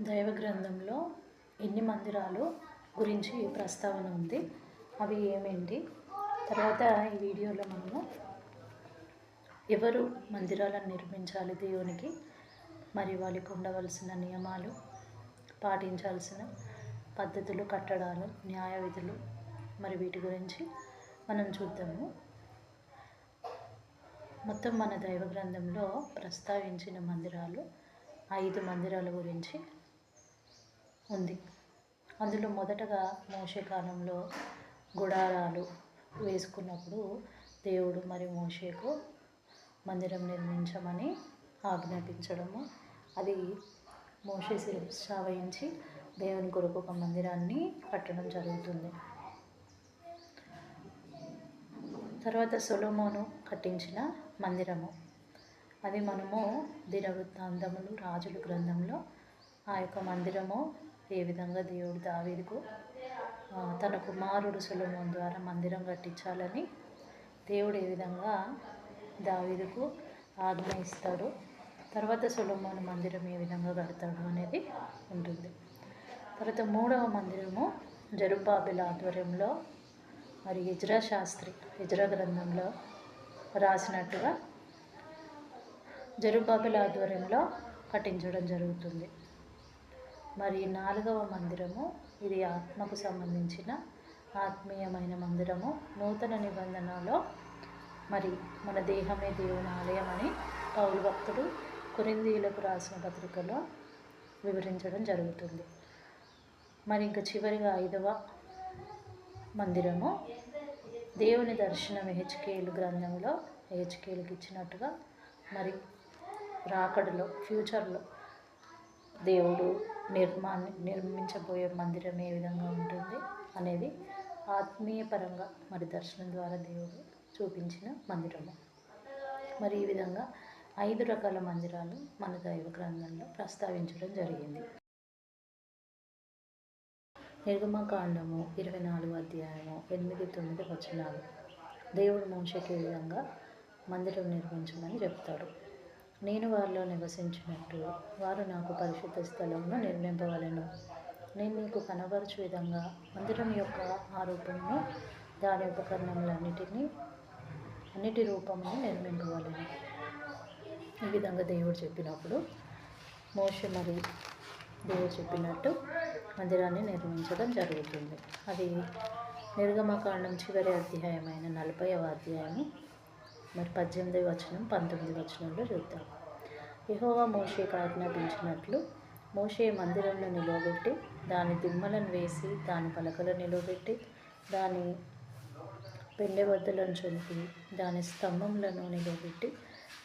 దైవ గ్రంథంలో ఎన్ని మందిరాలు గురించి ప్రస్తావన ఉంది? అవి ఏమేంటి? తర్వాత ఈ వీడియోలో మనము ఎవరు మందిరాలను నిర్మించాలి దేవునికి? మరి వాళ్ళకి ఉండవలసిన నియమాలు పాటించాల్సిన పద్ధతులు కట్టడాలు న్యాయ విధులు మరి వీటి గురించి మనం చూద్దాము. మొత్తం మన దైవ గ్రంథంలో ప్రస్తావించిన మందిరాలు ఐదు మందిరాల గురించి ఉంది. అందులో మొదటగా మోషే కాలంలో గుడారాలు వేసుకున్నప్పుడు దేవుడు మరి మోషేకు మందిరం నిర్మించమని ఆజ్ఞాపించడము. అది మోషే శిరస్సు దేవుని కొరకు ఒక మందిరాన్ని కట్టడం జరుగుతుంది. తర్వాత సొలోమోను కట్టించిన మందిరము. అది మనము దినవృత్తాంతములు రాజుల గ్రంథంలో ఆ యొక్క మందిరము ఏ విధంగా దేవుడు దావీదుకు తన కుమారుడు సులభం ద్వారా మందిరం కట్టించాలని దేవుడు ఏ విధంగా దావీదుకు ఆజ్ఞ ఇస్తాడు తర్వాత సులభమైన మందిరం ఏ విధంగా కడతాడు అనేది ఉంటుంది. తర్వాత మూడవ మందిరము జరుబాబిల ఆధ్వర్యంలో మరి ఇజ్రా శాస్త్రి ఇజ్రా గ్రంథంలో రాసినట్టుగా జరుబాబిల ఆధ్వర్యంలో కట్టించడం జరుగుతుంది. మరి నాలుగవ మందిరము ఇది ఆత్మకు సంబంధించిన ఆత్మీయమైన మందిరము. నూతన నిబంధనలో మరి మన దేహమే దేవుని ఆలయం అని పౌలు భక్తుడు కురిందీలకు రాసిన పత్రికలో వివరించడం జరుగుతుంది. మరి ఇంకా చివరిగా ఐదవ మందిరము. దేవుని దర్శనం హెచ్కేలు గ్రంథంలో హెచ్కేలకు ఇచ్చినట్టుగా మరి రాకడలో ఫ్యూచర్లో దేవుడు నిర్మాణ నిర్మించబోయే మందిరం ఏ విధంగా ఉంటుంది అనేది ఆత్మీయపరంగా మరి దర్శనం ద్వారా దేవుడు చూపించిన మందిరము. మరి ఈ విధంగా ఐదు రకాల మందిరాలు మన దైవ గ్రంథంలో ప్రస్తావించడం జరిగింది. నిర్గమకాండము ఇరవై నాలుగు అధ్యాయము ఎనిమిది తొమ్మిది వచనాలు. దేవుడు మోషకి విధంగా మందిరం నిర్మించమని చెప్తాడు. నేను వారిలో నివసించినట్టు వారు నాకు పరిశుద్ధ స్థలంలో నిర్మింపవలెను. నేను నీకు కనబరచు విధంగా మందిరం యొక్క ఆ రూపంలో దాని ఉపకరణములన్నిటినీ అన్నిటి రూపమును నిర్మింపవలెను. ఈ విధంగా దేవుడు చెప్పినప్పుడు మోష మరి దేవుడు చెప్పినట్టు మందిరాన్ని నిర్మించడం జరుగుతుంది. అది నిర్గమకాండం చివరి అధ్యాయమైన నలభైవ అధ్యాయము మరి పద్దెనిమిది వచనం పంతొమ్మిది వచనంలో చూద్దాం. యహోవా మోషేకు ఆజ్ఞాపించినట్లు మోషే మందిరంలో నిలవబెట్టి దాని దిమ్మలను వేసి దాని పలకలు నిలవబెట్టి దాని పెండెబద్దలను చంపి దాని స్తంభంలను నిలబెట్టి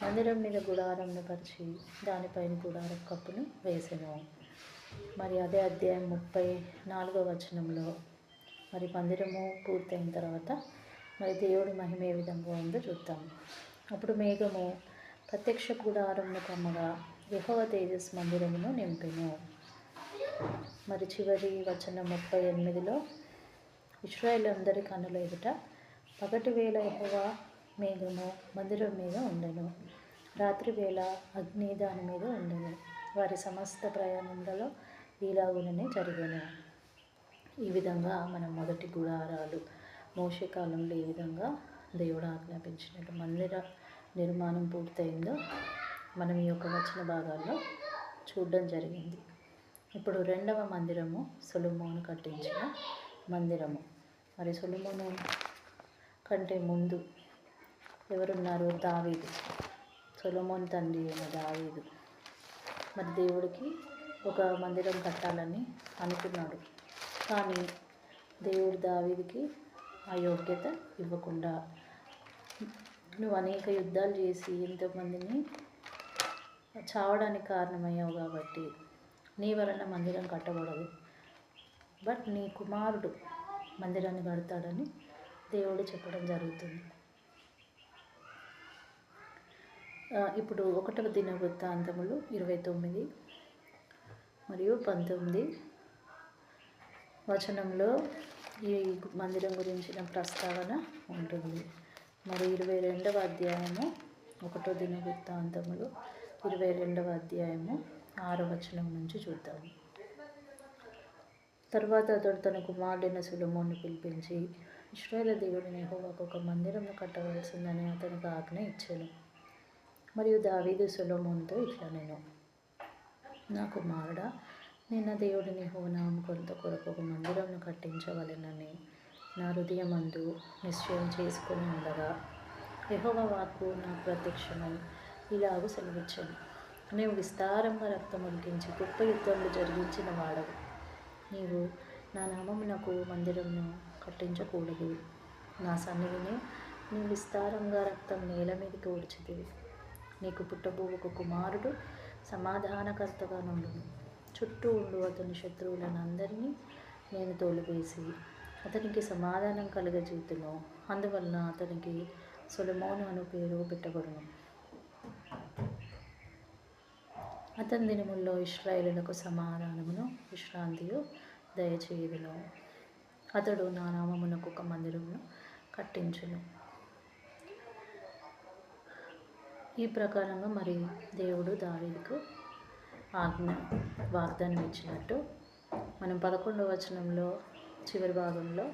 మందిరం మీద గుడారంను పరిచి దానిపైన గుడారం కప్పును వేసెను. మరి అదే అధ్యాయం ముప్పై నాలుగో వచనంలో. మరి మందిరము పూర్తయిన తర్వాత మరి దేవుడి మహిమ ఏ విధంగా ఉందో చూద్దాం. అప్పుడు మేఘము ప్రత్యక్ష గుడారమును కమ్మగా యెహోవ తేజస్ మందిరమును నింపెను. మరి చివరి వచనం ముప్పై ఎనిమిదిలో ఇస్రాయేల్ అందరి కన్నుల ఎదుట పగటి వేళ యెహోవా మేఘము మందిరం మీద ఉండెను. రాత్రి వేళ అగ్ని దాని మీద ఉండెను. వారి సమస్త ప్రయాణములలో ఈలాగుననే జరిగాను. ఈ విధంగా మనం మొదటి గుడారాలు మోసే కాలంలో ఏ విధంగా దేవుడు ఆజ్ఞాపించినట్టు మందిర నిర్మాణం పూర్తయిందో మనం ఈ యొక్క వచ్చిన భాగాల్లో చూడడం జరిగింది. ఇప్పుడు రెండవ మందిరము సొలొమోను కట్టించిన మందిరము. మరి సొలొమోను కంటే ముందు ఎవరున్నారు? దావీదు. సొలొమోన్ తండ్రి అయిన దావీదు. మరి దేవుడికి ఒక మందిరం కట్టాలని అనుకున్నాడు. కానీ దేవుడు దావీదికి ఆ యోగ్యత ఇవ్వకుండా నువ్వు అనేక యుద్ధాలు చేసి ఎంతోమందిని చావడానికి కారణమయ్యావు కాబట్టి నీ వలన మందిరం కట్టబడదు. బట్ నీ కుమారుడు మందిరాన్ని కడతాడని దేవుడు చెప్పడం జరుగుతుంది. ఇప్పుడు ఒకటవ దిన వృత్తాంతములు ఇరవై తొమ్మిది మరియు పంతొమ్మిది వచనంలో ఈ మందిరం గురించిన ప్రస్తావన ఉంటుంది. మరి ఇరవై రెండవ అధ్యాయము ఒకటో దిన వృత్తాంతములు ఇరవై రెండవ అధ్యాయము ఆరో వచనం నుంచి చూద్దాము. తర్వాత అతడు తన కుమారుడైన సులమోని పిలిపించి ఇస్రాయేల్ దేవుడిని యెహోవాకు ఒక మందిరము కట్టవలసిందని అతనికి ఆజ్ఞ ఇచ్చాను. మరియు దావీదు సులమోన్తో ఇట్లా నేను. నా కుమారుడా నిన్న దేవుడిని హోనాం కొంత కొరకు ఒక మందిరంను కట్టించవలెనని నా హృదయమందు నిశ్చయం చేసుకుని ఉండగా యహోవ వాక్కు నా ప్రత్యక్షమై ఇలాగూ సెలవిచ్చాను. నీవు విస్తారంగా రక్తం ఒలికించి గొప్ప యుద్ధములు జరిగించిన వాడవు. నీవు నా నామమునకు మందిరంను కట్టించకూడదు. నా సన్నిధిని నీ విస్తారంగా రక్తం నేల మీదకి ఊడ్చితివి నీకు పుట్టబోవుకు కుమారుడు సమాధానకర్తగా నుండును. చుట్టూ ఉండు అతని శత్రువులను అందరినీ నేను తోలివేసి అతనికి సమాధానం కలుగజేతును. అందువలన అతనికి సొలమోను అను పేరు పెట్టబడును. అతని దినముల్లో ఇస్రాయేలులకు సమాధానమును విశ్రాంతియు దయచేయుదును. అతడు నా నామమునకు ఒక మందిరమును కట్టించును. ఈ ప్రకారంగా మరి దేవుడు దావీదుకు ఆజ్ఞ వాగ్దానం ఇచ్చినట్టు మనం పదకొండవ వచనంలో చివరి భాగంలో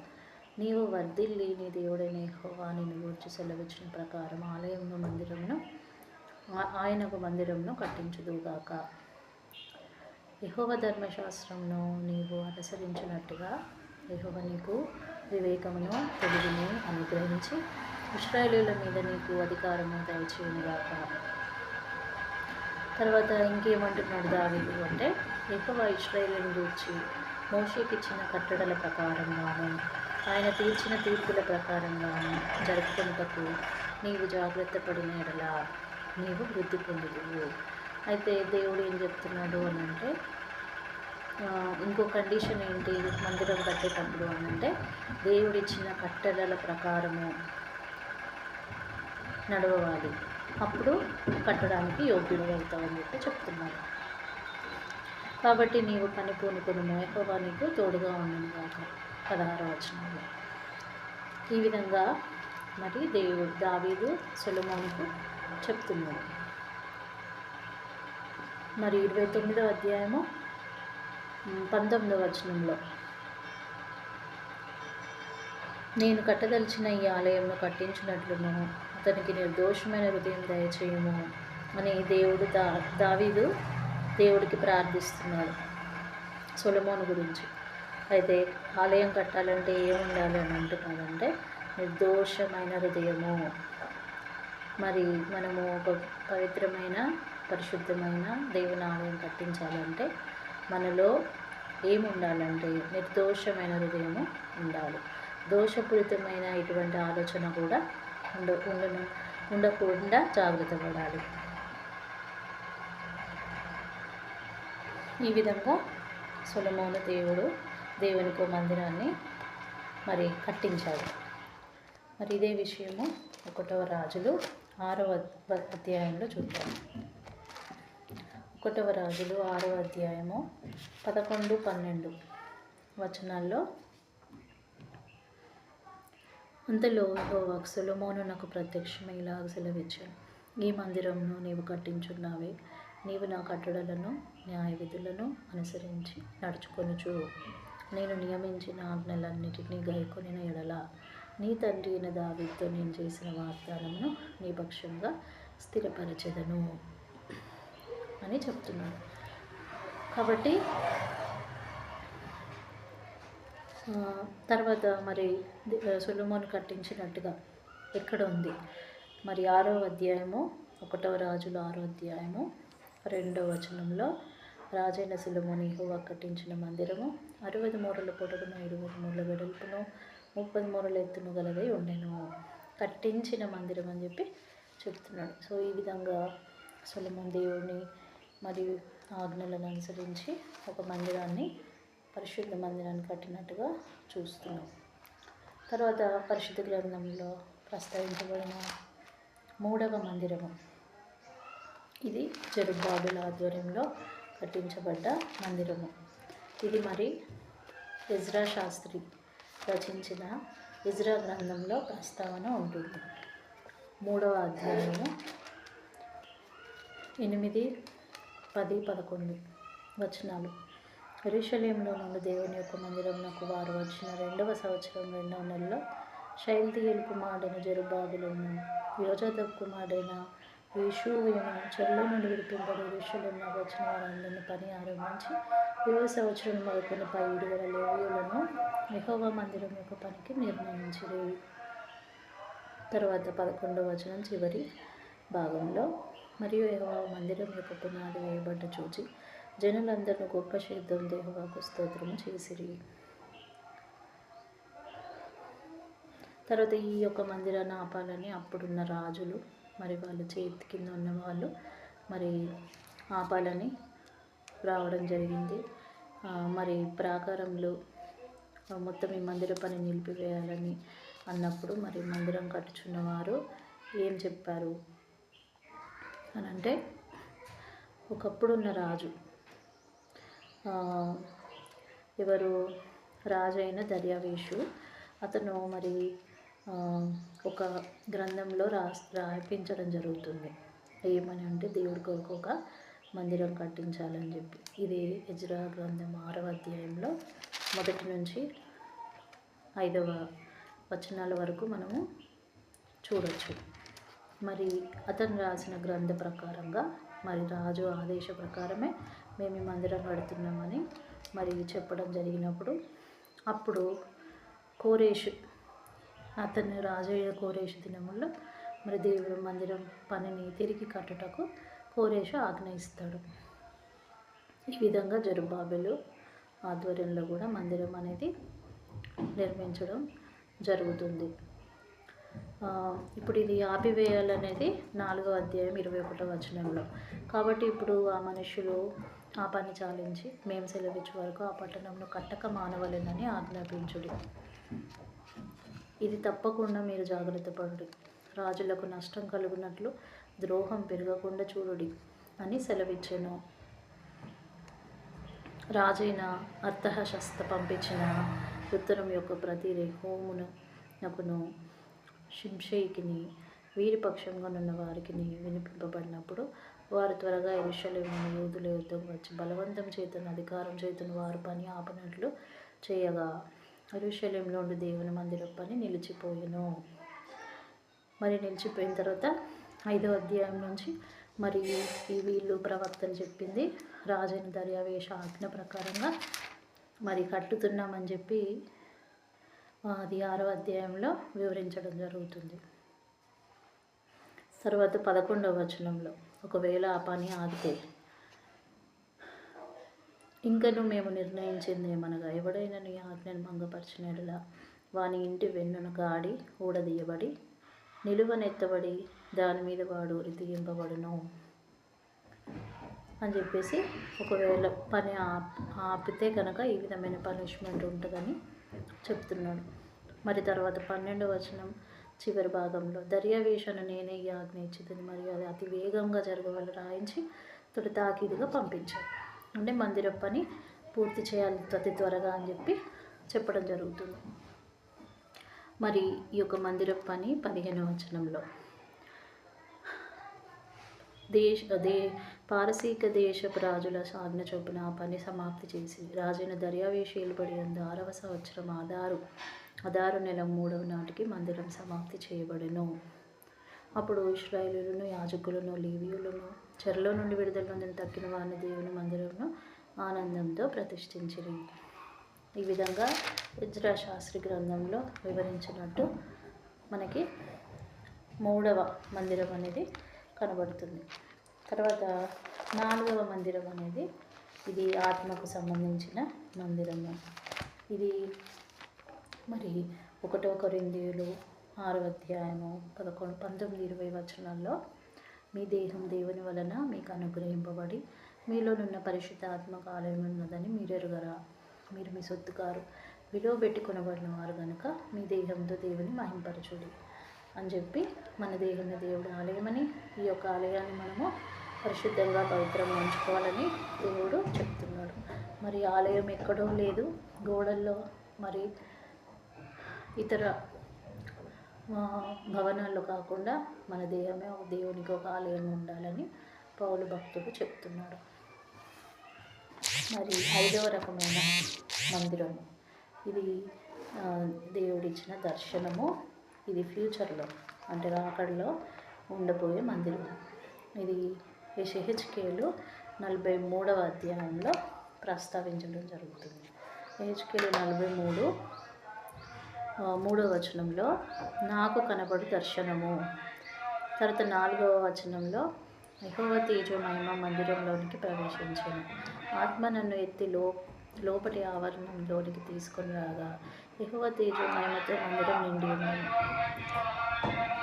నీవు వర్ధిల్లి నీ దేవుడైన హోవా నిన్ను గూర్చి సెలవిచ్చిన ప్రకారం ఆలయంలో మందిరమును ఆయనకు మందిరమును కట్టించుదుగాక యహోవ ధర్మశాస్త్రమును నీవు అనుసరించినట్టుగా యహోవ నీకు వివేకమును తెలివిని అనుగ్రహించి ఇస్రాయేలీల మీద నీకు అధికారము దయచేయుగాక తర్వాత ఇంకేమంటున్నాడు దావీదు అంటే ఎక్కువ ఇస్రాయేలుని గూర్చి మోషేకి ఇచ్చిన కట్టడల ప్రకారంగాను ఆయన తీర్చిన తీర్పుల ప్రకారంగాను జరుపుకుంటకు నీవు జాగ్రత్త పడిన ఎడలా నీవు వృద్ధి పొందుదువు. అయితే దేవుడు ఏం చెప్తున్నాడు అని అంటే ఇంకో కండిషన్ ఏంటి? మందిరం కట్టేటప్పుడు అని అంటే దేవుడిచ్చిన కట్టడల ప్రకారము నడవాలి అప్పుడు కట్టడానికి యోగ్యుడు అని చెప్పి చెప్తున్నాను. కాబట్టి నీవు పని పూనుకొని మోయహోవా నీకు తోడుగా ఉండను కాక పదహారు వచనంలో. ఈ విధంగా మరి దేవుడు దావీదు సొలమోనుకు చెప్తున్నాడు. మరి ఇరవై తొమ్మిదవ అధ్యాయము ఉమ్, పంతొమ్మిదవ వచనంలో. నేను కట్టదలిచిన ఈ ఆలయంను కట్టించినట్లును అతనికి నిర్దోషమైన హృదయం దయచేయము అని దేవుడు దా దావీదు దేవుడికి ప్రార్థిస్తున్నాడు సొలమోను గురించి. అయితే ఆలయం కట్టాలంటే ఏముండాలి అని అంటున్నాడంటే నిర్దోషమైన హృదయము. మరి మనము ఒక పవిత్రమైన పరిశుద్ధమైన దేవుని ఆలయం కట్టించాలంటే మనలో ఏముండాలంటే నిర్దోషమైన హృదయము ఉండాలి. దోషపూరితమైన ఇటువంటి ఆలోచన కూడా ఉండ ఉండను ఉండకుండా జాగ్రత్త పడాలి. ఈ విధంగా సొలమోను దేవుడు దేవునికి మందిరాన్ని మరి కట్టించాడు. మరి ఇదే విషయము ఒకటవ రాజులు ఆరవ అధ్యాయంలో చూద్దాం. ఒకటవ రాజులు ఆరవ అధ్యాయము పదకొండు పన్నెండు వచనాల్లో అంతలో యెహోవాకు సొలొమోను నాకు ప్రత్యక్షమై ఇలాగ సెలవిచ్చాను ఈ మందిరంను నీవు కట్టించున్నావే. నీవు నా కట్టడలను న్యాయ విధులను అనుసరించి నడుచుకొనుచు. నేను నియమించిన ఆజ్ఞలన్నిటినీ గైకొనిన ఎడల నీ తండ్రి అయిన దావితో నేను చేసిన వాగ్దానమును నీ పక్షంగా స్థిరపరచెదను అని చెప్తున్నాను కాబట్టి తర్వాత మరి ది- సొలొమోను కట్టించినట్టుగా ఎక్కడ ఉంది? మరి ఆరో అధ్యాయము ఒకటవ రాజుల ఆరో అధ్యాయము రెండవ వచనంలో రాజైన సులమోని యెహోవా కట్టించిన మందిరము అరవై మూరల పొడవును ఇరవై మూరల వెడల్పును ముప్పై మూరల ఎత్తును గలదై ఉండెను. కట్టించిన మందిరం అని చెప్పి చెప్తున్నాడు. సో ఈ విధంగా సులమోన్ దేవుని మరియు ఆజ్ఞలను అనుసరించి ఒక మందిరాన్ని పరిశుద్ధ మందిరాన్ని కట్టినట్టుగా చూస్తున్నాం. తర్వాత పరిశుద్ధ గ్రంథంలో ప్రస్తావించబడిన మూడవ మందిరము. ఇది జరుబాబుల ఆధ్వర్యంలో కట్టించబడ్డ మందిరము. ఇది మరి ఇజ్రా శాస్త్రి రచించిన ఇజ్రా గ్రంథంలో ప్రస్తావన ఉంటుంది. మూడవ అధ్యాయము ఎనిమిది పది పదకొండు వచనాలు. ఎరుషలేంలో నుండి దేవుని యొక్క మందిరంలోకి వారు వచ్చిన రెండవ సంవత్సరం రెండవ నెలలో శైల్తీయులు కుమారుడైన జరుబాబులను యోజాదబ్ కుమారుడైన యేషూవును చెల్లో నుండి విడిపింపడి ఎరుషలేంలో వచ్చిన వారందరిని పని ఆరంభించి ఇరవై సంవత్సరం మొదలుకొని పై ఇరువుల లేవీయులను మందిరం యొక్క పనికి నిర్ణయించిరి. తర్వాత పదకొండవ వచనం చివరి భాగంలో మరియు యెహోవా మందిరం యొక్క పునాది వేయబడ్డ చూచి జనులందరూ గొప్ప శబ్దం దేహవాకు స్తోత్రం చేసిరి. తర్వాత ఈ యొక్క మందిరాన్ని ఆపాలని అప్పుడున్న రాజులు మరి వాళ్ళ చేతి కింద ఉన్న వాళ్ళు మరి ఆపాలని రావడం జరిగింది. మరి ప్రాకారంలో మొత్తం ఈ మందిర పని నిలిపివేయాలని అన్నప్పుడు మరి మందిరం కట్టుచున్నవారు ఏం చెప్పారు? అని అంటే ఒకప్పుడున్న రాజు ఎవరు రాజు అయిన దర్యావేషు. అతను మరి ఒక గ్రంథంలో రాస్ రాయించడం జరుగుతుంది. ఏమని అంటే దేవుడి కొరకు ఒక మందిరం కట్టించాలని చెప్పి. ఇది ఎజ్రా గ్రంథం ఆరవ అధ్యాయంలో మొదటి నుంచి ఐదవ వచనాల వరకు మనము చూడొచ్చు. మరి అతను రాసిన గ్రంథ ప్రకారంగా మరి రాజు ఆదేశ ప్రకారమే మేము ఈ మందిరం కడుతున్నామని మరి చెప్పడం జరిగినప్పుడు అప్పుడు కోరేషు అతను రాజయ్య కోరేష్ కోరేషు దినముల్లో మరి దేవుడు మందిరం పనిని తిరిగి కట్టుటకు కోరేషు ఆజ్ఞ ఇస్తాడు. ఈ విధంగా జరుబాబెలు ఆధ్వర్యంలో కూడా మందిరం అనేది నిర్మించడం జరుగుతుంది. ఇప్పుడు ఇది ఆపివేయాలనేది నాలుగో అధ్యాయం ఇరవై ఒకటో వచనంలో. కాబట్టి ఇప్పుడు ఆ మనుషులు ఆ పని చాలించి మేము సెలవిచ్చే వరకు ఆ పట్టణంను కట్టక మానవలెనని ఆజ్ఞాపించుడి. ఇది తప్పకుండా మీరు జాగ్రత్త పడుడి. రాజులకు నష్టం కలుగునట్లు ద్రోహం పెరగకుండా చూడుడి అని సెలవిచ్చాను. రాజైన అర్థహశస్త పంపించిన ఉత్తరం యొక్క ప్రతి హోమును నకును షింషయికిని వీరి పక్షంగా ఉన్న వారికి వినిపింపబడినప్పుడు వారు త్వరగా ఎరుషలేమును యూదుల యుద్ధం వచ్చి బలవంతం చేతను అధికారం చేతను వారు పని ఆపనట్లు చేయగా ఎరుషలేంలో ఉండి దేవుని మందిరం పని నిలిచిపోయాను. మరి నిలిచిపోయిన తర్వాత ఐదవ అధ్యాయం నుంచి మరి ఈ వీళ్ళు ప్రవక్తలు చెప్పింది రాజైన దర్యావేష ఆజ్ఞ ప్రకారంగా మరి కట్టుతున్నామని చెప్పి అది ఆరో అధ్యాయంలో వివరించడం జరుగుతుంది. తర్వాత పదకొండవ వచనంలో ఒకవేళ ఆ పని ఆగితే. ఇంకను మేము నిర్ణయించింది ఏమనగా ఎవడైనా నీ ఆజ్ఞను భంగపరిచినలా వాని ఇంటి వెన్నున గాడి ఊడదీయబడి నిలువనెత్తబడి దాని మీద వాడు తీయింపబడును అని చెప్పేసి ఒకవేళ పని ఆపితే కనుక ఈ విధమైన పనిష్మెంట్ ఉంటుందని చెప్తున్నాడు. మరి తర్వాత పన్నెండు వచనం చివరి భాగంలో దర్యావేషను నేనే ఈ మరియు అది అతి వేగంగా జరగవల్ల రాయించి తొలి తాకీదుగా పంపించారు. అంటే మందిర పని పూర్తి చేయాలి అతి త్వరగా అని చెప్పి చెప్పడం జరుగుతుంది. మరి ఈ యొక్క మందిర పని పదిహేను వచనంలో. దేశ దే పారసీక దేశపు రాజుల ఆజ్ఞ చొప్పున ఆ పని సమాప్తి చేసి రాజైన దర్యావేషి ఏలుబడి ఆరవ సంవత్సరం ఆధారు అదారు నెల మూడవ నాటికి మందిరం సమాప్తి చేయబడెను. అప్పుడు ఇస్రాయేలులను యాజకులను లీవీయులను చెరలో నుండి విడుదల నుండి తక్కిన వారిని దేవుని మందిరంను ఆనందంతో ప్రతిష్ఠించిరి. ఈ విధంగా ఇజ్రా శాస్త్రి గ్రంథంలో వివరించినట్టు మనకి మూడవ మందిరం అనేది కనబడుతుంది. తర్వాత నాలుగవ మందిరం అనేది ఇది ఆత్మకు సంబంధించిన మందిరము. ఇది మరి ఒకటో కొరిందీయులు ఆరో అధ్యాయము పదకొండు పంతొమ్మిది ఇరవై వచనాల్లో మీ దేహం దేవుని వలన మీకు అనుగ్రహింపబడి మీలోనున్న పరిశుద్ధ ఆత్మకు ఆలయం ఉన్నదని మీరు ఎరుగరా? మీరు మీ సొత్తుకారు విలువ పెట్టి కొనబడిన వారు కనుక మీ దేహంతో దేవుని మహింపరచుడి. అని చెప్పి మన దేవుని దేవుడి ఆలయమని ఈ యొక్క ఆలయాన్ని మనము పరిశుద్ధంగా పవిత్రంగా ఉంచుకోవాలని దేవుడు చెప్తున్నాడు. మరి ఆలయం ఎక్కడో లేదు. గోడల్లో మరి ఇతర భవనాల్లో కాకుండా మన దేహమే ఒక దేవునికి ఒక ఆలయం ఉండాలని పౌలు భక్తుడు చెప్తున్నాడు మరి ఐదవ రకమైన మందిరము ఇది దేవుడిచ్చిన దర్శనము. ఇది ఫ్యూచర్లో అంటే రాకడలో ఉండబోయే మందిరం. ఇది హెచ్కేలు నలభై మూడవ అధ్యాయంలో ప్రస్తావించడం జరుగుతుంది. హెచ్కేలు నలభై మూడు మూడో మూడవ వచనంలో నాకు కనబడు దర్శనము. తర్వాత నాలుగవ వచనంలో యహోవ తేజో మహిమ మందిరంలోనికి ప్రవేశించాను. ఆత్మ నన్ను ఎత్తి లో లోపటి ఆవరణంలోనికి తీసుకొని రాగా యహోవ తేజో మహిమతో మందిరం నిండి ఉన్నాను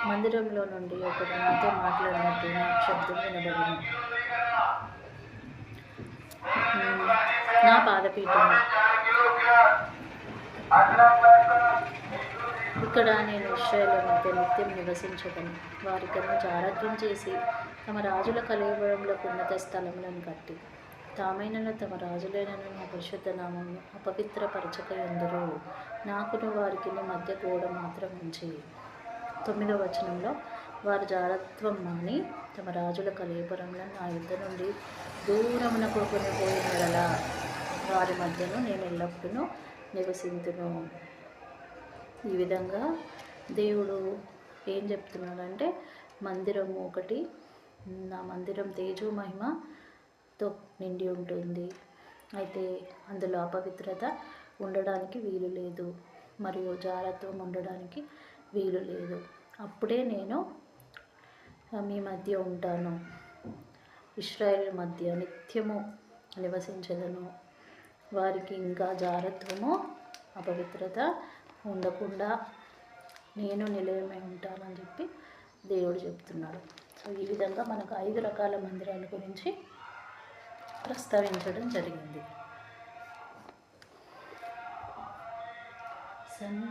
మందిరంలో నుండి ఒకడు నాతో మాట్లాడినట్టు నా శబ్దం వినబడింది నా పాదపీఠం ఇక్కడ నేను ఇస్రాయేల్ మధ్య నిత్యం నివసించదను వారికను జారత్వం చేసి తమ రాజుల కలేవరంలోకి ఉన్నత స్థలములను కట్టి తామైనను తమ రాజులైనను నా పరిశుద్ధ నామము అపవిత్రపరచక ఎందరో నాకును వారికి మధ్య గోడ మాత్రం ఉంచి. తొమ్మిదవ వచనంలో వారు జారత్వం మాని తమ రాజుల కలేపురంలో నా యుద్ధ నుండి దూరమునకు కొనిపోయిన వారి మధ్యను నేను ఎల్లప్పుడూ నివసింతును. ఈ విధంగా దేవుడు ఏం చెప్తున్నాడంటే మందిరము ఒకటి నా మందిరం తేజో మహిమతో నిండి ఉంటుంది. అయితే అందులో అపవిత్రత ఉండడానికి వీలు లేదు. మరియు జారత్వం ఉండడానికి వీలు లేదు. అప్పుడే నేను మీ మధ్య ఉంటాను. ఇస్రాయేల్ మధ్య నిత్యము నివసించదను. వారికి ఇంకా జారత్వము అపవిత్రత ఉండకుండా నేను నిలయమై ఉంటానని చెప్పి దేవుడు చెప్తున్నాడు. సో ఈ విధంగా మనకు ఐదు రకాల మందిరాల గురించి ప్రస్తావించడం జరిగింది. సన్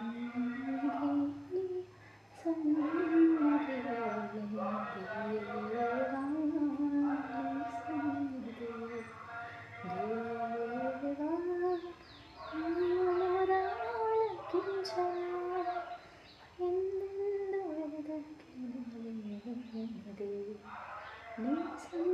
సన్నిధి దేవా